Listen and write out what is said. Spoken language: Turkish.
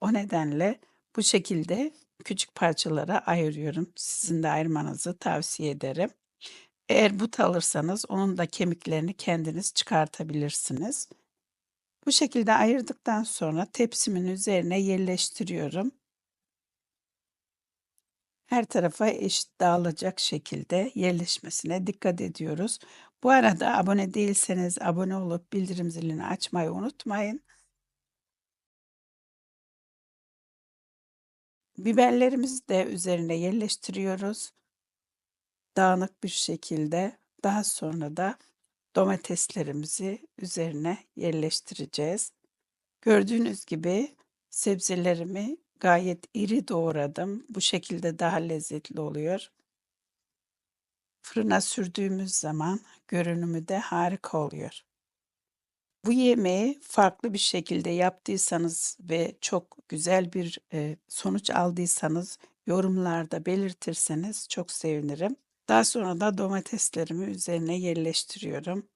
O nedenle bu şekilde küçük parçalara ayırıyorum. Sizin de ayırmanızı tavsiye ederim. Eğer but alırsanız onun da kemiklerini kendiniz çıkartabilirsiniz. Bu şekilde ayırdıktan sonra tepsimin üzerine yerleştiriyorum. Her tarafa eşit dağılacak şekilde yerleşmesine dikkat ediyoruz. Bu arada abone değilseniz abone olup bildirim zilini açmayı unutmayın. Biberlerimizi de üzerine yerleştiriyoruz. Dağınık bir şekilde. Daha sonra da domateslerimizi üzerine yerleştireceğiz. Gördüğünüz gibi sebzelerimi gayet iri doğradım. Bu şekilde daha lezzetli oluyor. Fırına sürdüğümüz zaman görünümü de harika oluyor. Bu yemeği farklı bir şekilde yaptıysanız ve çok güzel bir e, sonuç aldıysanız yorumlarda belirtirseniz çok sevinirim. Daha sonra da domateslerimi üzerine yerleştiriyorum.